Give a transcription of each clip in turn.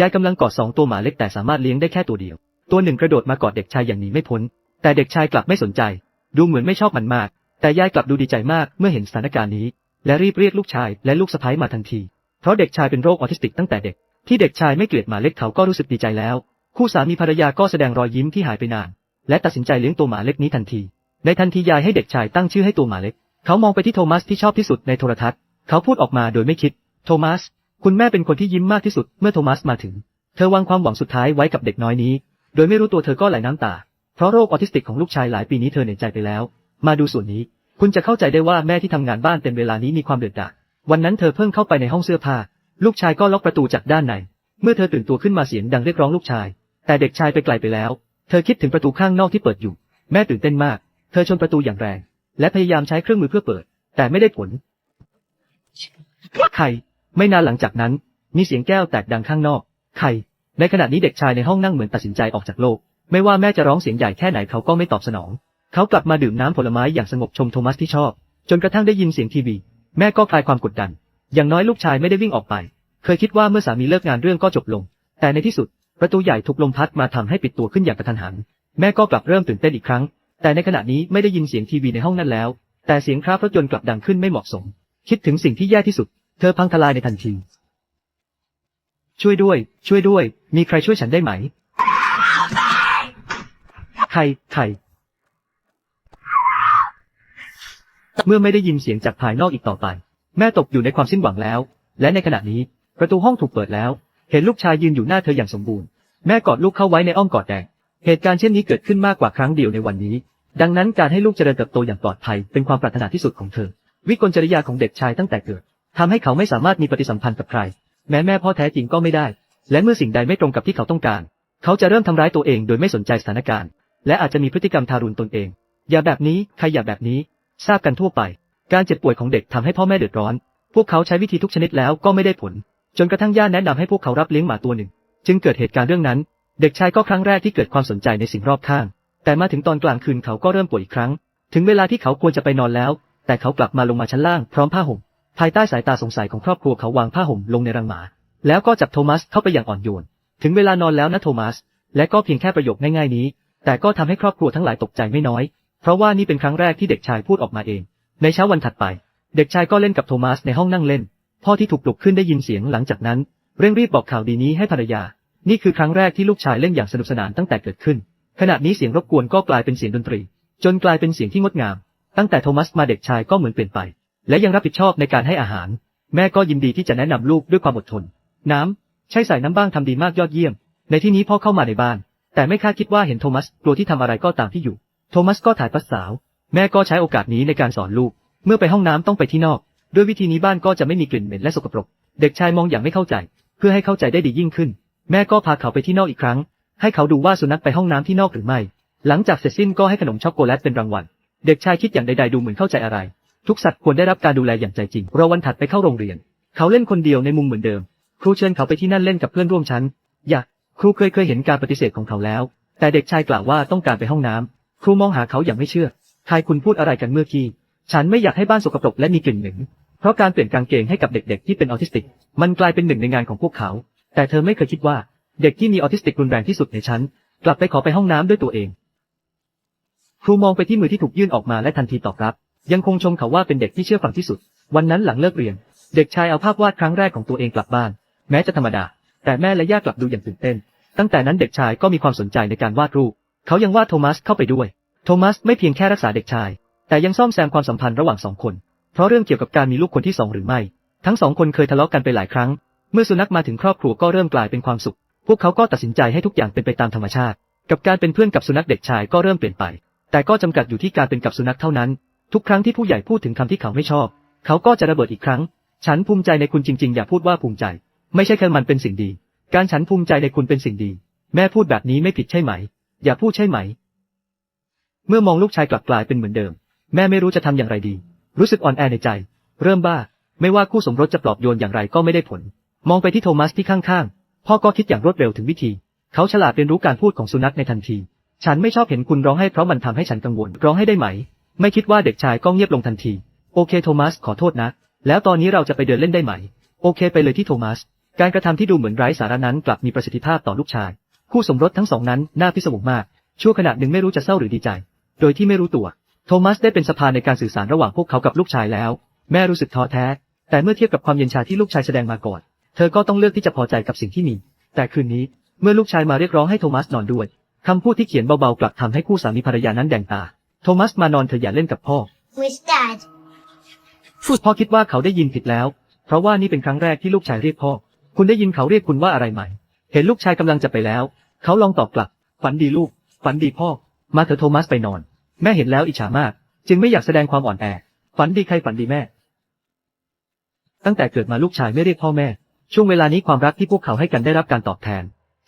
ยายกำลังกอดสองตัวหมาเล็กแต่สามารถเลี้ยงได้แค่ตัวเดียว ตัวหนึ่งกระโดดมากอดเด็กชายอย่างหนีไม่พ้น แต่เด็กชายกลับไม่สนใจ ดูเหมือนไม่ชอบมันมาก แต่ยายกลับดูดีใจมากเมื่อเห็นสถานการณ์นี้ และรีบเรียกลูกชายและลูกสะใภ้มาทันที เพราะเด็กชายเป็นโรคออทิสติกตั้งแต่เด็ก ที่เด็กชายไม่เกลียดหมาเล็กเขาก็รู้สึกดีใจแล้ว คู่สามีภรรยาก็แสดงรอยยิ้มที่หายไปนาน และตัดสินใจเลี้ยงตัวหมาเล็กนี้ทันที ในทันทียายให้เด็กชายตั้งชื่อให้ตัวหมาเล็ก เขามองไปที่โทมัสที่ชอบที่สุดในโทรทัศน์ เขาพูดออกมาโดยไม่คิด โทมัส คุณแม่เป็นคนที่ยิ้มมากที่สุดเมื่อโทมัสมาถึง เธอวางความหวังสุดท้ายไว้กับเด็กน้อยนี้ โดยไม่รู้ตัวเธอก็ไหลน้ำตา เพราะโรคออทิสติกของลูกชายหลายปีนี้เธอเหนื่อยใจไปแล้ว มาดูส่วนนี้ คุณจะเข้าใจได้ว่าแม่ที่ทำงานบ้านเต็มเวลานี้มีความเดือดดาลวันนั้นเธอเพิ่งเข้าไปในห้องเสื้อผ้า ลูกชายก็ล็อกประตูจากด้านใน เมื่อเธอตื่นตัวขึ้นมาเสียงดังเรียกร้องลูกชาย แต่เด็กชายไปไกลไปแล้ว เธอคิดถึงประตูข้างนอกที่เปิดอยู่ แม่ตื่นเต้นมาก เธอชนประตูอย่างแรง และพยายามใช้เครื่องมือเพื่อเปิด แต่ไม่ได้ผลใคร ไม่นานหลังจากนั้น มีเสียงแก้วแตกดังข้างนอก ใคร ในขณะนี้เด็กชายในห้องนั่งเหมือนตัดสินใจออกจากโลก ไม่ว่าแม่จะร้องเสียงใหญ่แค่ไหนเขาก็ไม่ตอบสนอง เขากลับมาดื่มน้ำผลไม้อย่างสงบชมโทมัสที่ชอบ จนกระทั่งได้ยินเสียงทีวี แม่ก็คลายความกดดัน อย่างน้อยลูกชายไม่ได้วิ่งออกไป เคยคิดว่าเมื่อสามีเลิกงานเรื่องก็จบลง แต่ในที่สุด ประตูใหญ่ถูกลมพัดมาทำให้ปิดตัวขึ้นอย่างกระทันหัน แม่ก็กลับเริ่มตื่นเต้นอีกครั้ง แต่ในขณะนี้ไม่ได้ยินเสียงทีวีในห้องนั้นแล้ว แต่เสียงคราบรถยนต์กลับดังขึ้นไม่เหมาะสม คิดถึงสิ่งที่แย่ที่สุด เธอพังทลายในทันที ช่วยด้วย ช่วยด้วย มีใครช่วยฉันได้ไหม ใคร ใคร เมื่อไม่ได้ยินเสียงจากภายนอกอีกต่อไป แม่ตกอยู่ในความสิ้นหวังแล้ว และในขณะนี้ ประตูห้องถูกเปิดแล้ว เห็นลูกชายยืนอยู่หน้าเธออย่างสมบูรณ์ แม่กอดลูกเข้าไว้ในอ้อมกอดแดงเหตุการณ์เช่นนี้เกิดขึ้นมากกว่าครั้งเดียวในวันนี้ ดังนั้นการให้ลูกเจริญเติบโตอย่างปลอดภัยเป็นความปรารถนาที่สุดของเธอ วิกลจริยาของเด็กชายตั้งแต่เกิด ทำให้เขาไม่สามารถมีปฏิสัมพันธ์กับใคร แม้แม่พ่อแท้จริงก็ไม่ได้ และเมื่อสิ่งใดไม่ตรงกับที่เขาต้องการ เขาจะเริ่มทำร้ายตัวเองโดยไม่สนใจสถานการณ์ และอาจจะมีพฤติกรรมทารุณตนเอง อย่าแบบนี้ใครอย่าแบบนี้ ทราบกันทั่วไป การเจ็บป่วยของเด็กทำให้พ่อแม่เดือดร้อน พวกเขาใช้วิธีทุกชนิดแล้วก็ไม่ได้ผล จนกระทั่งญาติแนะนำให้พวกเขารับเลี้ยงหมาตัวหนึ่ง จึงเกิดเหตุการณ์เรื่องนั้น เด็กชายก็ครั้งแรกที่เกิดความสนใจในสิ่งรอบข้าง แต่มาถึงตอนกลางคืนเขาก็เริ่มป่วยอีกครั้ง ถึงเวลาที่เขาควรจะไปนอนแล้ว แต่เขากลับมาลงมาชั้นล่างพร้อมผ้าห่ม ภายใต้สายตาสงสัยของครอบครัวเขาวางผ้าห่มลงในรังหมา แล้วก็จับโทมัสเข้าไปอย่างอ่อนโยน ถึงเวลานอนแล้วนะโทมัส และก็เพียงแค่ประโยคง่ายๆนี้ แต่ก็ทำให้ครอบครัวทั้งหลายตกใจไม่น้อย เพราะว่านี่เป็นครั้งแรกที่เด็กชายพูดออกมาเอง ในเช้าวันถัดไป เด็กชายก็เล่นกับโทมัสในห้องนั่งเล่น พ่อที่ถูกปลุกขึ้นได้ยินเสียงหลังจากนั้น เร่งรีบบอกข่าวดีนี้ให้ภรรยา นี่คือครั้งแรกที่ลูกชายเล่นอย่างสนุกสนานตั้งแต่เกิดขึ้น ขณะนี้เสียงรบกวนก็กลายเป็นเสียงดนตรี จนกลายเป็นเสียงที่งดงาม ตั้งแต่โทมัสมาเด็กชายก็เหมือนเปลี่ยนไป และยังรับผิดชอบในการให้อาหาร แม่ก็ยินดีที่จะแนะนำลูกด้วยความอดทน น้ำใช่ใส่น้ำบ้างทำดีมากยอดเยี่ยม ในที่นี้พ่อเข้ามาในบ้าน แต่ไม่คาดคิดว่าเห็นโทมัสกลัวที่ทำอะไรก็ตามที่อยู่ โทมัสก็ถ่ายปัสสาว แม่ก็ใช้โอกาสนี้ในการสอนลูก เมื่อไปห้องน้ำต้องไปที่นอก ด้วยวิธีนี้บ้านก็จะไม่มีกลิ่นเหม็นและสกปรก เด็กชายมองอย่างไม่เข้าใจ เพื่อให้เข้าใจได้ดียิ่งขึ้น แม่ก็พาเขาไปที่นอกอีกครั้ง ให้เขาดูว่าสุนัขไปห้องน้ำที่นอกหรือไม่ หลังจากเสร็จสิ้นก็ให้ขนมช็อกโกแลตเป็นรางวัล เด็กชายคิดอย่างใดๆดูเหมือนเข้าใจอะไร ทุกสัตว์ควรได้รับการดูแลอย่างใจจริงเรอวันถัดไปเข้าโรงเรียน เขาเล่นคนเดียวในมุมเหมือนเดิม ครูเชิญเขาไปที่นั่นเล่นกับเพื่อนร่วมชั้น อยาก ครูเคยเคยเห็นการปฏิเสธของเขาแล้ว แต่เด็กชายกล่าวว่าต้องการไปห้องน้ำครูมองหาเขาอย่างไม่เชื่อใครคุณพูดอะไรกันเมื่อกี้ ฉันไม่อยากให้บ้านสกปรกและมีกลิ่นเหม็นเพราะการเปลี่ยนกางเกงให้กับเด็กๆที่เป็นออทิสติก มันกลายเป็นหนึ่งในงานของพวกเขา แต่เธอไม่เคยคิดว่า เด็กที่มีออทิสติกรุนแรงที่สุดในชั้น กลับไปขอไปห้องน้ำด้วยตัวเอง ครูมองไปที่มือที่ถูกยื่นออกมาและทันทีตอบรับ ยังคงชมเขาว่าเป็นเด็กที่เชื่อฟังที่สุด วันนั้นหลังเลิกเรียน เด็กชายเอาภาพวาดครั้งแรกของตัวเองกลับบ้าน แม้จะธรรมดา แต่แม่และย่ากลับดูอย่างตื่นเต้น ตั้งแต่นั้นเด็กชายก็มีความสนใจในการวาดรูป เขายังวาดโทมัสเข้าไปด้วย โทมัสไม่เพียงแค่รักษาเด็กชาย แต่ยังซ่อมแซมความสัมพันธ์ระหว่างสองคน เพราะเรื่องเกี่ยวกับการมีลูกคนที่สองหรือไม่ ทั้งสองคนเคยทะเลาะกันไปหลายครั้ง เมื่อสุนัขมาถึงครอบครัวก็เริ่มกลายเป็นความสุข พวกเขาก็ตัดสินใจให้ทุกอย่างเป็นไปตามธรรมชาติ กับการเป็นเพื่อนกับสุนัขเด็กชายก็เริ่มเปลี่ยนไป แต่ก็จำกัดอยู่ที่การเป็นกับสุนัขเท่านั้น ทุกครั้งที่ผู้ใหญ่พูดถึงคำที่เขาไม่ชอบ เขาก็จะระเบิดอีกครั้ง ฉันภูมิใจในคุณจริง ๆ อย่าพูดว่าภูมิใจ ไม่ใช่แค่มันเป็นสิ่งดี การฉันภูมิใจในคุณเป็นสิ่งดี แม่พูดแบบนี้ไม่ผิดใช่ไหม อย่าพูดใช่ไหม เมื่อมองลูกชายกลับกลายเป็นเหมือนเดิม แม่ไม่รู้จะทำอย่างไรดี รู้สึกอ่อนแอในใจ เริ่มบ้า ไม่ว่าคู่สมรสจะปลอบโยนอย่างไรก็ไม่ได้ผล มองไปที่โทมัสที่ข้างๆ พ่อก็คิดอย่างรวดเร็วถึงวิธี เขาฉลาดเรียนรู้การพูดของสุนัขในทันที ฉันไม่ชอบเห็นคุณร้องไห้เพราะมันทำให้ฉันกังวล ร้องให้ได้ไหม ไม่คิดว่าเด็กชายก็เงียบลงทันที โอเคโทมัสขอโทษนะ แล้วตอนนี้เราจะไปเดินเล่นได้ไหม โอเคไปเลยที่โทมัส การกระทำที่ดูเหมือนไร้สาระนั้นกลับมีประสิทธิภาพต่อลูกชาย คู่สมรสทั้งสองนั้นน่าพิศวงมาก ชั่วขณะหนึ่งไม่รู้จะเศร้าหรือดีใจ โดยที่ไม่รู้ตัว โทมัสได้เป็นสะพานในการสื่อสารระหว่างพวกเขากับลูกชายแล้ว แม่รู้สึกท้อแท้ แต่เมื่อเทียบกับความเย็นชาที่ลูกชายแสดงมาก่อน เธอก็ต้องเลือกที่จะพอใจกับสิ่งที่มี แต่คืนนี้เมื่อลูกชายมาเรียกร้องให้โทมัสนอนด้วยคำพูดที่เขียนเบาๆกลับทำให้คู่สามีภรรยานั้นแดงตา โทมัสมานอนเธออย่าเล่นกับพ่อ With dad. พ่อคิดว่าเขาได้ยินผิดแล้ว เพราะว่านี่เป็นครั้งแรกที่ลูกชายเรียกพ่อ คุณได้ยินเขาเรียกคุณว่าอะไรไหม เห็นลูกชายกำลังจะไปแล้ว เขาลองตอบกลับ ฝันดีลูก ฝันดีพ่อ มาเถอะโทมัสไปนอน แม่เห็นแล้วอิจฉามาก จึงไม่อยากแสดงความอ่อนแอ ฝันดีใครฝันดีแม่ ตั้งแต่เกิดมาลูกชายไม่เรียกพ่อแม่ ช่วงเวลานี้ความรักที่พวกเขาให้กันได้รับการตอบแทน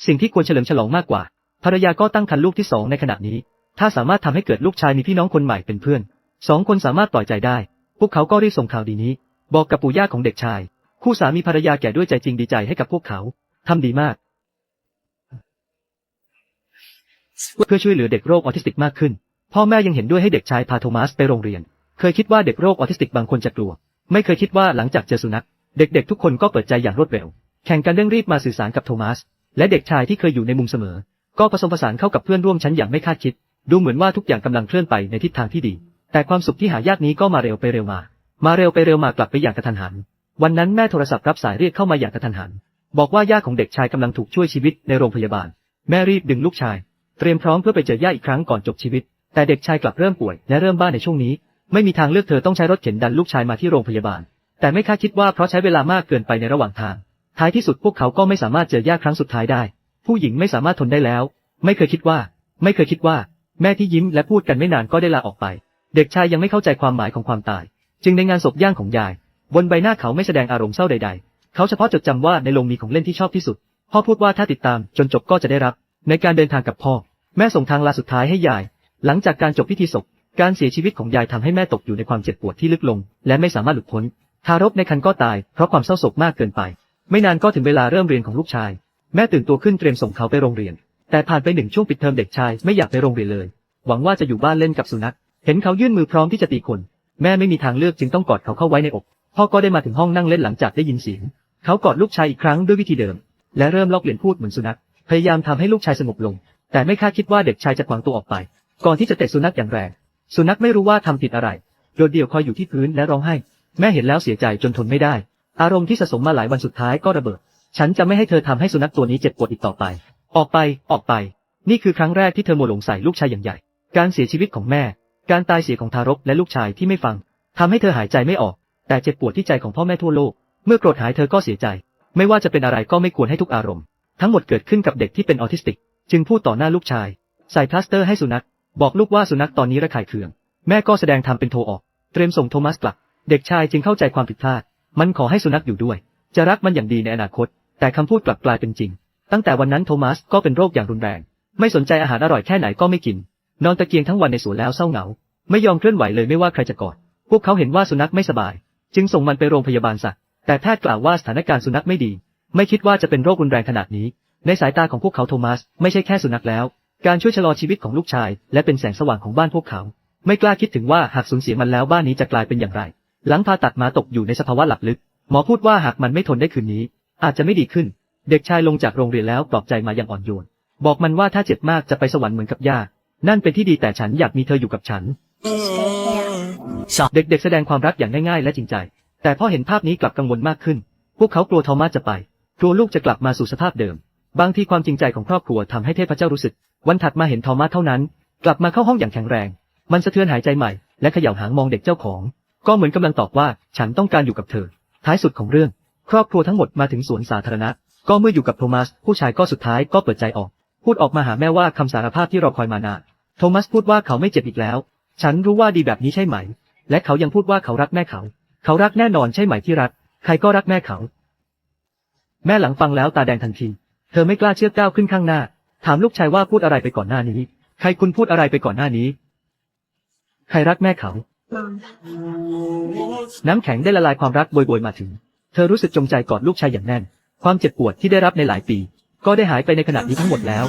สิ่งที่ควรเฉลิมฉลองมากกว่า ภรรยาก็ตั้งครรภ์ลูกที่สองในขณะนี้ ถ้าสามารถทำให้เกิดลูกชายมีพี่น้องคนใหม่เป็นเพื่อนสองคนสามารถปล่อยใจได้ พวกเขาก็รีบส่งข่าวดีนี้ บอกกับปู่ย่าของเด็กชาย คู่สามีภรรยาแก่ด้วยใจจริงดีใจให้กับพวกเขาทำดีมาก เพื่อช่วยเหลือเด็กโรคออทิสติกมากขึ้น พ่อแม่ยังเห็นด้วยให้เด็กชายพาโทมัสไปโรงเรียน เคยคิดว่าเด็กโรคออทิสติกบางคนจะกลัว ไม่เคยคิดว่าหลังจากเจอสุนัข เด็กๆ ทุกคนก็เปิดใจอย่างรวดเร็ว แข่งกันเร่งรีบมาสื่อสารกับโทมัส และเด็กชายที่เคยอยู่ในมุมเสมอ ก็ผสมผสานเข้ากับเพื่อนร่วมชั้นอย่างไม่คาดคิด ดูเหมือนว่าทุกอย่างกำลังเคลื่อนไปในทิศทางที่ดี แต่ความสุขที่หายากนี้ก็มาเร็วไปเร็วมา มาเร็วไปเร็วมากลับไปอย่างกระทันหัน วันนั้นแม่โทรศัพท์รับสายเรียกเข้ามาอย่างกระทันหัน บอกว่าย่าของเด็กชายกำลังถูกช่วยชีวิตในโรงพยาบาล แม่รีบดึงลูกชาย เตรียมพร้อมเพื่อไปเจอย่าอีกครั้งก่อนจบชีวิต แต่เด็กชายกลับเริ่มป่วยและเริ่มบ้าในช่วงนี้ ไม่มีทางเลือกเธอต้องใช้รถเข็นดันลูกชายมาที่โรงพยาบาล แต่ไม่คาดคิดว่าเพราะใช้เวลามากเกินไปในระหว่างทาง ท้ายที่สุดพวกเขาก็ไม่สามารถเจอย่าครั้งสุดท้ายได้ ผู้หญิงไม่สามารถทนได้แล้ว ไม่เคยคิดว่า ไม่เคยคิดว่า แม่ที่ยิ้มและพูดกันไม่นานก็ได้ลาออกไป เด็กชายยังไม่เข้าใจความหมายของความตาย จึงในงานศพย่างของยาย บนใบหน้าเขาไม่แสดงอารมณ์เศร้าใด ๆ เขาเฉพาะจดจำว่าในโรงมีของเล่นที่ชอบที่สุด พ่อพูดว่าถ้าติดตามจนจบก็จะได้รับ ในการเดินทางกับพ่อ แม่ส่งทางลาสุดท้ายให้ยาย หลังจากการจบพิธีศพ การเสียชีวิตของยายทำให้แม่ตกอยู่ในความเจ็บปวดที่ลึกลง และไม่สามารถหลุดพ้น ทารกในครรภ์ก็ตาย เพราะความเศร้าโศกมากเกินไป ไม่นานก็ถึงเวลาเริ่มเรียนของลูกชาย แม่ตื่นตัวขึ้นเตรียมส่งเขาไปโรงเรียน แต่ผ่านไปหนึ่งช่วงปิดเทอมเด็กชายไม่อยากไปโรงเรียนเลย หวังว่าจะอยู่บ้านเล่นกับสุนัข เห็นเขายื่นมือพร้อมที่จะตีคน แม่ไม่มีทางเลือกจึงต้องกอดเขาเข้าไว้ในอก พ่อก็ได้มาถึงห้องนั่งเล่นหลังจากได้ยินเสียง เขากอดลูกชายอีกครั้งด้วยวิธีเดิม และเริ่มลอกเลียนพูดเหมือนสุนัข พยายามทำให้ลูกชายสงบลง แต่ไม่คาดคิดว่าเด็กชายจะขวางตัวออกไป ก่อนที่จะเตะสุนัขอย่างแรง สุนัขไม่รู้ว่าทำผิดอะไร โดดเดี่ยวคอยอยู่ที่พื้นและร้องไห้ แม่เห็นแล้วเสียใจจนทนไม่ได้ อารมณ์ที่สะสมมาหลายวันสุดท้ายก็ระเบิด ฉันจะไม่ให้เธอทำให้สุนัขตัวนี้เจ็บปวดอีกต่อไป ออกไป ออกไป นี่คือครั้งแรกที่เธอโมวหลงใส่ลูกชายอย่างใหญ่ การเสียชีวิตของแม่ การตายเสียของทารกและลูกชายที่ไม่ฟังทำให้เธอหายใจไม่ออก แต่เจ็บปวดที่ใจของพ่อแม่ทั่วโลก เมื่อโกรธหายเธอก็เสียใจ ไม่ว่าจะเป็นอะไรก็ไม่ควรให้ทุกอารมณ์ ทั้งหมดเกิดขึ้นกับเด็กที่เป็นออทิสติก จึงพูดต่อหน้าลูกชาย ใส่พลาสเตอร์ให้สุนัข บอกลูกว่าสุนัขตอนนี้ระคายเคือง แม่ก็แสดงทำเป็นโทรออก เตรียมส่งโทมัสกลับ เด็กชายจึงเข้าใจความผิดพลาด มันขอให้สุนัขอยู่ด้วย จะรักมันอย่างดีในอนาคต แต่คำพูดกลับกลายเป็นจริง ตั้งแต่วันนั้นโทมัสก็เป็นโรคอย่างรุนแรง ไม่สนใจอาหารอร่อยแค่ไหนก็ไม่กิน นอนตะเกียงทั้งวันในสวนแล้วเศร้าเหงา ไม่ยอมเคลื่อนไหวเลยไม่ว่าใครจะกอด พวกเขาเห็นว่าสุนัขไม่สบาย จึงส่งมันไปโรงพยาบาลสัตว์ แต่แพทย์กล่าวว่าสถานการณ์สุนัขไม่ดี ไม่คิดว่าจะเป็นโรครุนแรงขนาดนี้ ในสายตาของพวกเขาโทมัสไม่ใช่แค่สุนัขแล้ว การช่วยชะลอชีวิตของลูกชาย และเป็นแสงสว่างของบ้านพวกเขา ไม่กล้าคิดถึงว่าหากสูญเสียมันแล้วบ้านนี้จะกลายเป็นอย่างไร หลังผ่าตัดมาตกอยู่ในสภาวะหลับลึก หมอพูดว่าหากมันไม่ทนได้คืนนี้ อาจจะไม่ดีขึ้น เด็กชายลงจากโรงเรียนแล้วปลอบใจมาอย่างอ่อนโยน บอกมันว่าถ้าเจ็บมากจะไปสวรรค์เหมือนกับย่า นั่นเป็นที่ดีแต่ฉันอยากมีเธออยู่กับฉัน เด็กๆแสดงความรักอย่างง่ายๆและจริงใจ แต่พอเห็นภาพนี้กลับกังวลมากขึ้น พวกเขากลัวทอมัสจะไป กลัวลูกจะกลับมาสู่สภาพเดิม บางทีความจริงใจของครอบครัวทำให้เทพเจ้ารู้สึก วันถัดมาเห็นทอมัสเท่านั้น กลับมาเข้าห้องอย่างแข็งแรง มันสะเทือนหายใจใหม่ และเขย่าหางมองเด็กเจ้าของ ก็เหมือนกำลังตอบว่าฉันต้องการอยู่กับเธอ ท้ายสุดของเรื่อง ครอบครัวทั้งหมดมาถึงสวนสาธารณะ ก็เมื่ออยู่กับโทมัส ผู้ชายก็สุดท้ายก็เปิดใจออก พูดออกมาหาแม่ว่าคำสารภาพที่รอคอยมานาน โทมัสพูดว่าเขาไม่เจ็บอีกแล้ว ฉันรู้ว่าดีแบบนี้ใช่ไหม และเขายังพูดว่าเขารักแม่เขา เขารักแน่นอนใช่ไหมที่รัก ใครก็รักแม่เขา แม่หลังฟังแล้วตาแดงทันที เธอไม่กล้าเชื่อก้าวขึ้นข้างหน้า ถามลูกชายว่าพูดอะไรไปก่อนหน้านี้ ใครคุณพูดอะไรไปก่อนหน้านี้ ใครรักแม่เขา Mom. น้ำแข็งได้ละลายความรักโบยๆมาถึง เธอรู้สึกจงใจกอดลูกชายอย่างแน่น ความเจ็บปวดที่ได้รับในหลายปี ก็ได้หายไปในขณะนี้ทั้งหมดแล้ว